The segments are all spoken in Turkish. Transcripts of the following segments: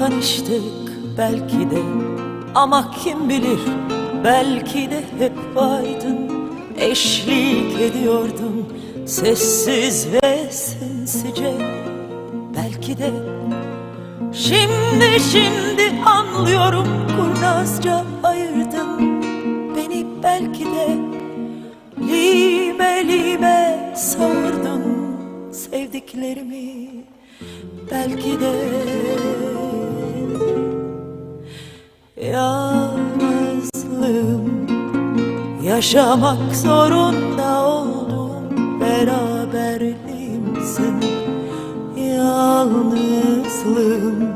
Vazgeçtik belki de. Ama kim bilir belki de hep vaydın Eşlik ediyordun sessiz ve sinsice Belki de şimdi şimdi anlıyorum kurnazca ayırdın Beni. Belki de lime lime savurdun sevdiklerimi. Belki de Yalnızlığım. Yaşamak zorunda oldum. Beraberliğimsin Yalnızlığım.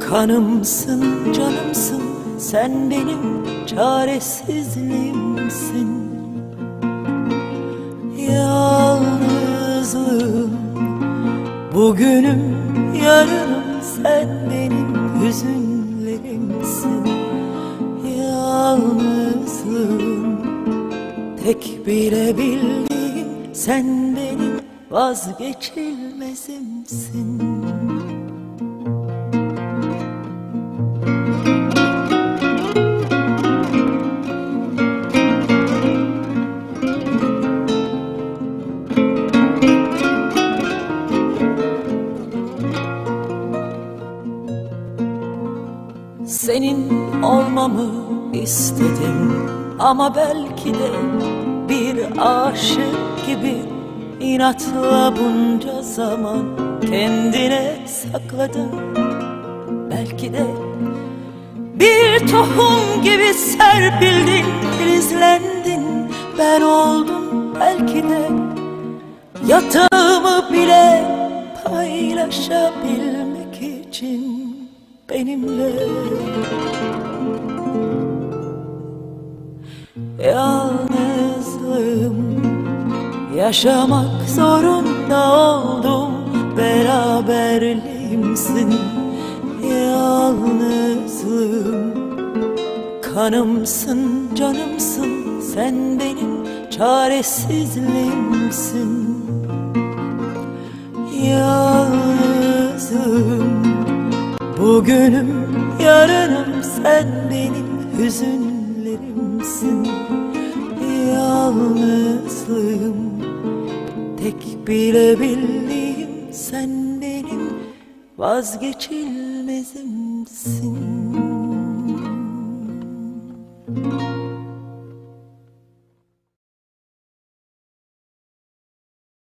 Kanımsın, canımsın. Sen benim çaresizliğimsin Yalnızlığım. Bugünüm, yarınım. Sen benim hüzünlerimsin Yalnızlığım Tek bilebildiğim sen benim vazgeçilmezimsin Senin olmamı istedim ama belki de bir aşık gibi inatla bunca zaman kendine sakladın. Belki de bir tohum gibi serpildin, filizlendin, ben oldum belki de yatağımı bile paylaşabilmek için benimle. Yalnızlığım Yaşamak zorunda oldum. Beraberliğimsin Yalnızlığım Kanımsın, canımsın. Sen benim çaresizliğimsin Bugünüm, yarınım Sen benim hüzünlerimsin. Yalnızlığım Tek bilebildiğim sen benim vazgeçilmezimsin